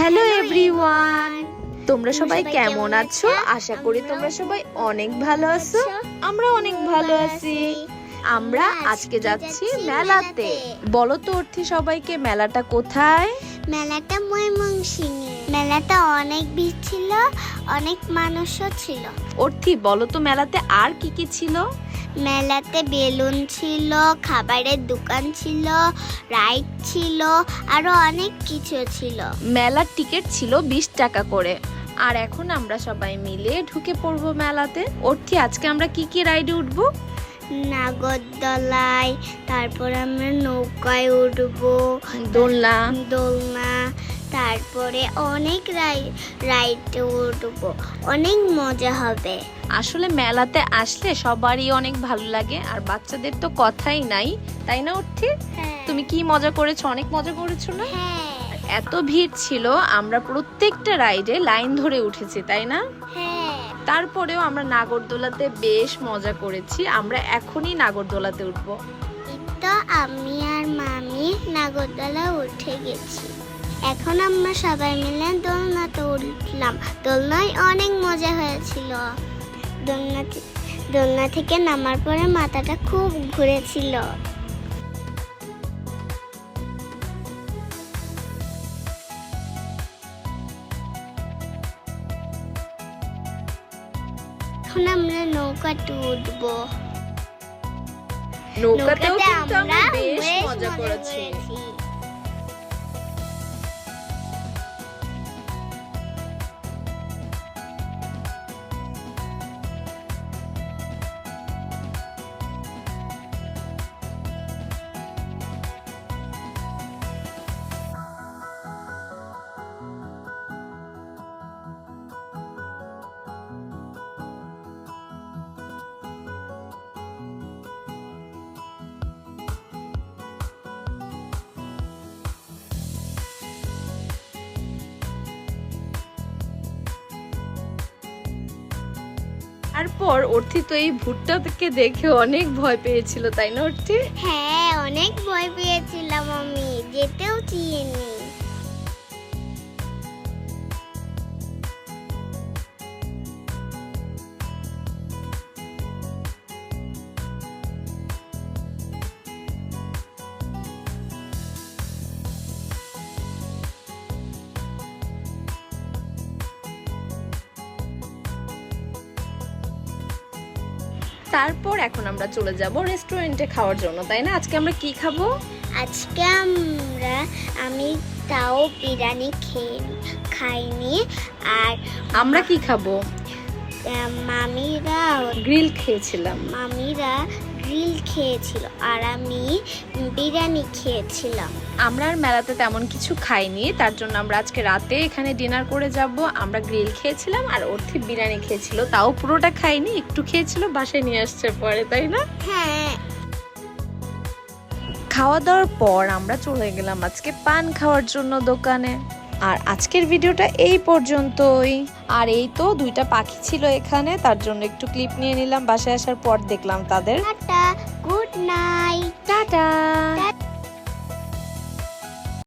Hello everyone তোমরা সবাই কেমন আছো? আশা করি তোমরা সবাই অনেক ভালো আছো? আমরা অনেক ভালো আছি। আমরা আজকে যাচ্ছি মেলাতে। বলো তো অর্থী সবাইকে মেলাটা কোথায়? মেলাটা ময়মনসিংহে মেলাটা অনেক ভিড় ছিল অনেক মানুষও ছিল। অর্থি বলো তো মেলাতে আর কি কি ছিল? মেলাতে বেলুন ছিল খাবারের দোকান ছিল রাইড ছিল আরও অনেক কিছু ছিল। মেলার টিকিট ছিল বিশ টাকা করে। আর এখন আমরা সবাই মিলে ঢুকে পড়ব মেলাতে। অর্থি আজকে আমরা কি কি রাইডে উঠবো? নাগরদোলায় তারপর আমরা নৌকায় উঠবো। দোলনা। দোলনা তারপরে অনেক রাইডে উঠবো। অনেক মজা হবে। আসলে মেলাতে আসলে সবারই অনেক ভালো লাগে আর বাচ্চাদের তো কথাই নাই তাই না অর্থি তুমি কি মজা করেছ? অনেক মজা করেছ না? হ্যাঁ। এত ভিড় ছিল আমরা প্রত্যেকটা রাইডে লাইন ধরে উঠেছি তাই না? হ্যাঁ। তারপরেও আমরা নাগরদোলাতে বেশ মজা করেছি। আমরা এখনই নাগরদোলাতে উঠবো। তো আমি আর মামি নাগরদোলা উঠে গেছি। এখন আমরা সবাই মিলে দোলনাতে উঠলাম। দোলনায় অনেক মজা হয়েছিল। দোলনা দোলনা থেকে নামার পরে মাথাটা খুব ঘুরেছিল। এখন আমরা নৌকাতে উঠব। নৌকাতেও নৌকাতে কিন্তু আমরা বেশ মজা করেছি। তারপর অর্থি তো এই ভুট্টাকে দেখে অনেক ভয় পেয়েছিল, তাই না অর্থি? হ্যাঁ অনেক ভয় পেয়েছিলাম আমি, যেতেও চিনি তারপর এখন আমরা চলে যাব রেস্টুরেন্টে খাওয়ার জন্য তাই না? আজকে আমরা কি খাব? আজকে আমরা আমি তাও বিরিয়ানি খেয়ে খাইনি আর আমরা কি খাব? মামিরা গ্রিল খেয়েছিলাম। মামিরা গ্রিল খেয়েছিল আর আমি বিরিয়ানি খেয়েছিলাম। আমরা আর মেলাতে তেমন কিছু খাইনি তার জন্য আমরা আজকে রাতে এখানে ডিনার করে যাব। আমরা গ্রিল খেয়েছিলাম আর অর্থি বিরিয়ানি খেয়েছিল তাও পুরোটা খাইনি একটু খেয়েছিল বাসায় নিয়ে আসছে পরে তাই না? হ্যাঁ। খাওয়া দাওয়ার পর আমরা চলে গেলাম আজকে পান খাওয়ার জন্য দোকানে। আর আজকের ভিডিওটা এই পর্যন্তই। আর এই তো দুইটা পাখি ছিল এখানে তার জন্য একটু ক্লিপ নিয়ে নিলাম বাসায় আসার পর দেখলাম তাদের। Good night tata.